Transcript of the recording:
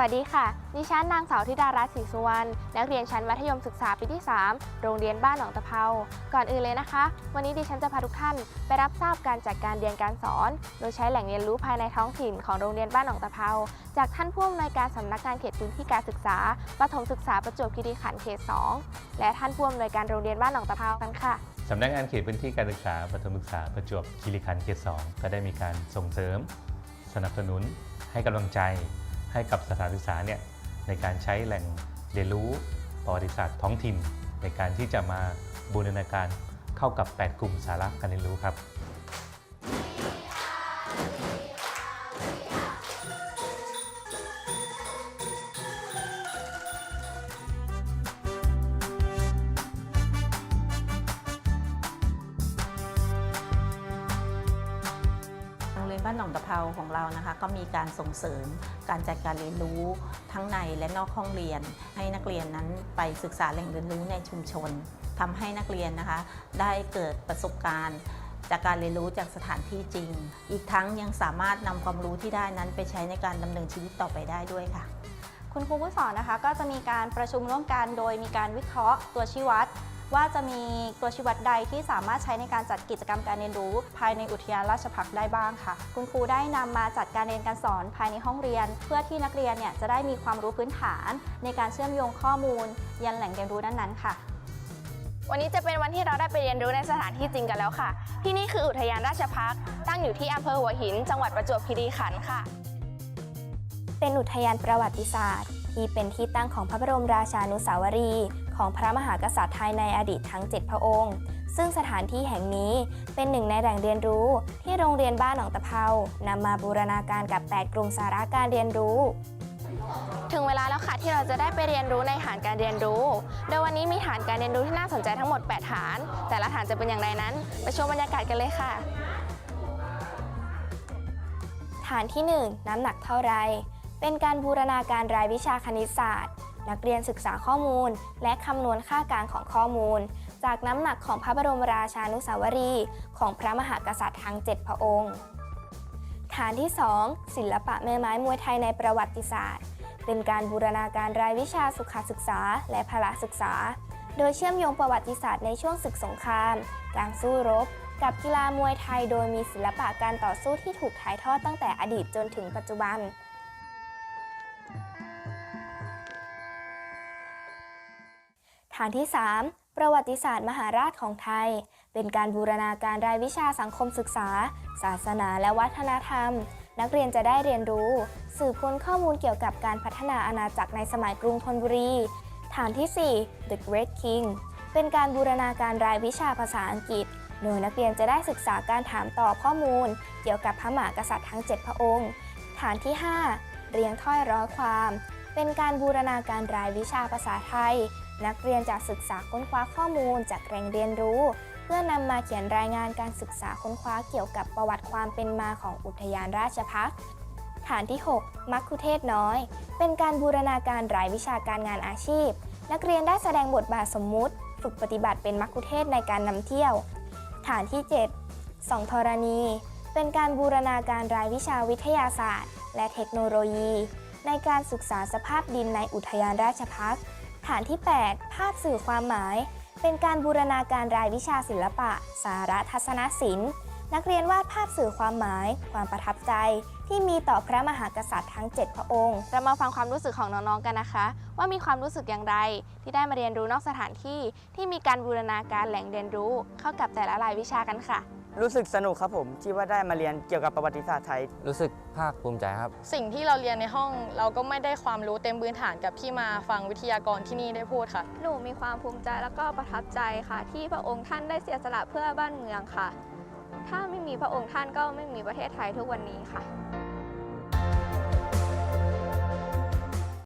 วัสดีค่ะ ดิฉันนางสาวธิดารัตน์ศรีสุวรรณ นักเรียนชั้นมัธยมศึกษาปีที่ 3 โรงเรียนบ้านหนองตะเภา ก่อนอื่นเลยนะคะ วันนี้ดิฉันจะพาทุกท่านไปรับทราบการจัดการเรียนการสอน โดยใช้แหล่งเรียนรู้ภายในท้องถิ่นของโรงเรียนบ้านหนองตะเภา จากท่านผู้อำนวยการสำนักงานเขตพื้นที่การศึกษาประถมศึกษาประจวบคีรีขันธ์เขต 2 และท่านผู้อำนวยการโรงเรียนบ้านหนองตะเภากันค่ะสำนักงานเขตพื้นที่การศึกษาประถมศึกษาประจวบคีรีขันธ์เขต 2 ก็ได้มีการส่งเสริม สนับสนุนให้กำลังใจ ให้กับสถานศึกษาเนี่ยในการใช้แหล่งเรียนรู้ประวัติศาสตร์ท้องถิ่น ในการที่จะมาบูรณาการเข้ากับ 8 กลุ่มสาระการเรียนรู้ครับ บ้านหนองตะเภาของเรานะคะ ก็มีการส่งเสริมการจัดการเรียนรู้ทั้งในและนอกห้องเรียน ให้นักเรียนนั้นไปศึกษาแหล่งเรียนรู้ในชุมชนทำให้นักเรียนนะคะ ได้เกิดประสบการณ์จากการเรียนรู้จากสถานที่จริง อีกทั้งยังสามารถนำความรู้ที่ได้นั้นไปใช้ในการดำเนินชีวิตต่อไปได้ด้วยค่ะ คุณครูผู้สอนนะคะก็จะมีการประชุมร่วมกันโดยมีการวิเคราะห์ตัวชี้วัด ว่าจะมีตัวชี้วัดใดที่สามารถใช้ในการจัดกิจกรรมการเรียนรู้ ภายในอุทยานราชพักษ์ได้บ้างค่ะ คุณครูได้นำมาจัดการเรียนการสอนภายในห้องเรียน เพื่อที่นักเรียนเนี่ยจะได้มีความรู้พื้นฐาน ในการเชื่อมโยงข้อมูล ยันแหล่งเรียนรู้นั้นๆค่ะวันนี้จะเป็นวันที่เราได้ไปเรียนรู้ในสถานที่จริงกันแล้วค่ะ ที่นี่คืออุทยานราชพักษ์ตั้งอยู่ที่อำเภอหัวหิน จังหวัดประจวบคีรีขันธ์ค่ะ เป็นอุทยานประวัติศาสตร์ ที่เป็นที่ตั้งของพระบรมราชานุสาวรีย์ ของพระมหากษัตริย์ไทยในอดีตทั้ง 7 พระองค์ ซึ่งสถานที่แห่งนี้เป็นหนึ่งในแหล่งเรียนรู้ ที่โรงเรียนบ้านหนองตะเภานำมาบูรณาการกับ 8 กลุ่มสาระการเรียนรู้ ถึงเวลาแล้วค่ะที่เราจะได้ไปเรียนรู้ในฐานการเรียนรู้ โดยวันนี้มีฐานการเรียนรู้ที่น่าสนใจทั้งหมด 8 ฐาน แต่ละฐานจะเป็นอย่างไรนั้น ไปชมบรรยากาศกันเลยค่ะ ฐานที่ 1 น้ำหนักเท่าไรเป็นการบูรณาการรายวิชาคณิตศาสตร์ นักเรียนศึกษาข้อมูล และคำนวณค่ากลางของข้อมูล จากน้ำหนักของพระบรมราชานุสาวรี ของพระมหากษัตริย์ทั้ง 7 พระองค์ ฐานที่ 2 ศิลปะแม่ไม้มวยไทยในประวัติศาสตร์ เป็นการบูรณาการรายวิชาสุขศึกษา และพละศึกษา โดยเชื่อมโยงประวัติศาสตร์ในช่วงศึกสงคราม การสู้รบ กับกีฬามวยไทย โดยมีศิลปะการต่อสู้ที่ถูกถ่ายทอดตั้งแต่อดีตจนถึงปัจจุบัน ฐานที่ 3 ประวัติศาสตร์มหาราชของไทย เป็นการบูรณาการรายวิชาสังคมศึกษา ศาสนาและวัฒนธรรม นักเรียนจะได้เรียนรู้ สืบค้นข้อมูลเกี่ยวกับการพัฒนาอาณาจักรในสมัยกรุงธนบุรี ฐานที่ 4 The Great King เป็นการบูรณาการรายวิชาภาษาอังกฤษ โดยนักเรียนจะได้ศึกษาการถามตอบข้อมูล เกี่ยวกับพระมหากษัตริย์ทั้ง 7 พระองค์ ฐานที่ 5 เรียงถ้อยร้อยความ เป็นการบูรณาการรายวิชาภาษาไทย นักเรียนจะศึกษาค้นคว้าข้อมูลจากแหล่งเรียนรู้ เพื่อนำมาเขียนรายงานการศึกษาค้นคว้าเกี่ยวกับประวัติความเป็นมาของอุทยานราชพักษ์ฐานที่ 6 มัคคุเทศน้อย เป็นการบูรณาการรายวิชาการงานอาชีพ นักเรียนได้แสดงบทบาทสมมุติ ฝึกปฏิบัติเป็นมัคคุเทศในการนำเที่ยว ฐานที่ 7 สองธรณี เป็นการบูรณาการรายวิชาวิทยาศาสตร์ และเทคโนโลยี ในการศึกษาสภาพดินในอุทยานราชพักษ์ฐานที่ 8 ภาพสื่อความหมาย เป็นการบูรณาการรายวิชาศิลปะ สาระทัศนศิลป์ นักเรียนวาดภาพสื่อความหมาย ความประทับใจ ที่มีต่อพระมหากษัตริย์ทั้ง 7 พระองค์ เรามาฟังความรู้สึกของน้องๆกันนะคะ ว่ามีความรู้สึกอย่างไร ที่ได้มาเรียนรู้นอกสถานที่ที่มีการบูรณาการแหล่งเรียนรู้ เข้ากับแต่ละรายวิชากันค่ะ รู้สึกสนุกครับผมที่ว่าได้มาเรียนเกี่ยวกับประวัติศาสตร์ไทย รู้สึกภาคภูมิใจครับ สิ่งที่เราเรียนในห้องเราก็ไม่ได้ความรู้เต็มพื้นฐานกับที่มาฟังวิทยากรที่นี่ได้พูดค่ะ หนูมีความภูมิใจแล้วก็ประทับใจค่ะ ที่พระองค์ท่านได้เสียสละเพื่อบ้านเมืองค่ะ ถ้าไม่มีพระองค์ท่านก็ไม่มีประเทศไทยทุกวันนี้ค่ะ